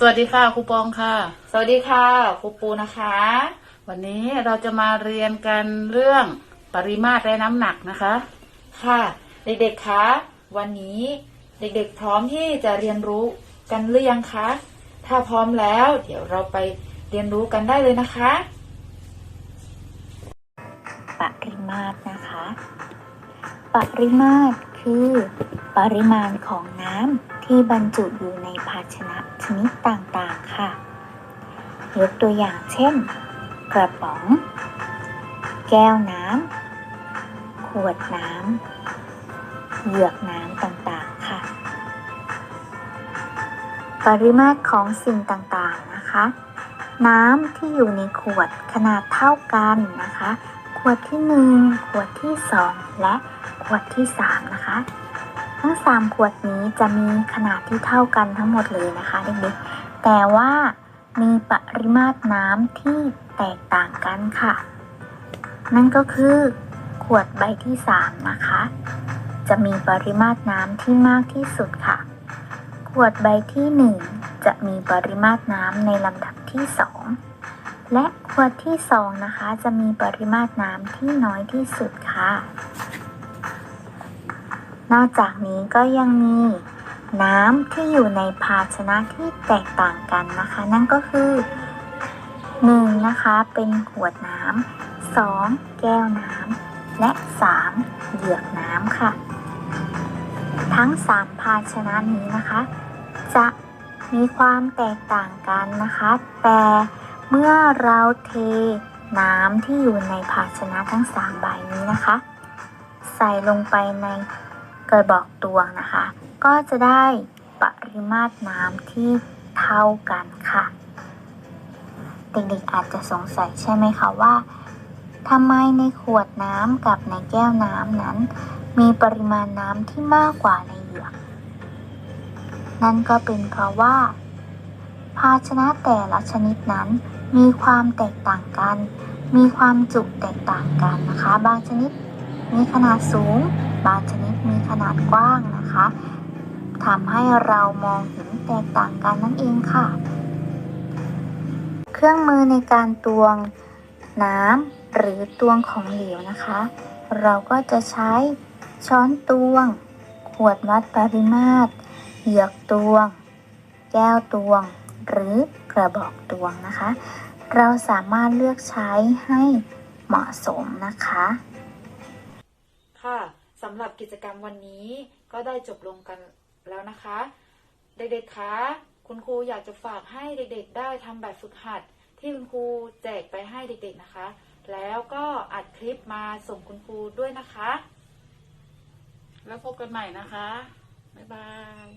สวัสดีค่ะครูปองค่ะ สวัสดีค่ะครูปูนะคะ วันนี้เราจะมาเรียนกันเรื่องปริมาตรและน้ำหนักนะคะ ค่ะ เด็กๆคะวันนี้เด็กๆ พร้อมที่จะเรียนรู้กันหรือยังคะ ถ้าพร้อมแล้ว เดี๋ยวเราไปเรียนรู้กันได้เลยนะคะ ปริมาตรนะคะ ปริมาตรคือ ปริมาณของน้ำ ที่บรรจุอยู่ในภาชนะชนิดต่างๆ ค่ะ ยกตัวอย่างเช่น กระป๋อง แก้วน้ำ ขวดน้ำ เหยือกน้ำต่างๆ ค่ะ ปริมาตรของสิ่งต่างๆ นะคะ น้ำที่อยู่ในขวดขนาดเท่ากันนะคะ ขวดที่ 1 ขวดที่ 2 และขวดที่ 3 นะคะ ทั้ง 3 ขวดนี้จะมีขนาดที่เท่ากันทั้งหมดเลยนะคะเด็กๆ แต่ว่ามีปริมาตรน้ำที่แตกต่างกันค่ะ นั่นก็คือขวดใบที่ 3 นะคะ จะมีปริมาตรน้ำที่มากที่สุดค่ะ ขวดใบที่ 1 จะมีปริมาตรน้ำในลำดับที่ 2 และขวดที่ 2 นะคะ จะมีปริมาตรน้ำที่น้อยที่สุดค่ะ นอกจากนี้ก็ยังมีน้ำที่อยู่ในภาชนะที่แตกต่างกันนะคะ นั่นก็คือ 1. นะคะเป็นขวดน้ำ 2. แก้วน้ำ และ 3. เหยือกน้ำค่ะ ทั้ง 3 ภาชนะนี้นะคะ จะมีความแตกต่างกันนะคะ แต่เมื่อเราเทน้ำที่อยู่ในภาชนะทั้ง 3 ใบนี้นะคะ ใส่ลงไปใน กระบอกตวงนะคะ ก็จะได้ปริมาตรน้ำที่เท่ากันค่ะ เด็กๆอาจจะสงสัยใช่ไหมคะว่าทำไมในขวดน้ำกับในแก้วน้ำนั้น มีปริมาณน้ำที่มากกว่าในเหยือกนั่นก็เป็นเพราะว่า ภาชนะแต่ละชนิดนั้นมีความแตกต่างกัน มีความจุแตกต่างกันนะคะ บางชนิดมีขนาดสูง บางชนิดมี ขนาดกว้างนะคะทำให้เรามองเห็นแตกต่างกันนั่นเองค่ะ เครื่องมือในการตวงน้ำหรือตวงของเหลวนะคะ เราก็จะใช้ช้อนตวง ขวดวัดปริมาตร เหยือกตวง แก้วตวง หรือกระบอกตวงนะคะ เราสามารถเลือกใช้ให้เหมาะสมนะคะ ค่ะ สำหรับกิจกรรมวันนี้ก็ได้จบลงกันแล้วนะคะ เด็กๆคะคุณครูอยากจะฝากให้เด็กๆ ได้ทำแบบฝึกหัด ที่คุณครูแจกไปให้เด็กๆนะคะ แล้วก็อัดคลิปมาส่งคุณครูด้วยนะคะ แล้วพบกันใหม่นะคะ บ๊ายบาย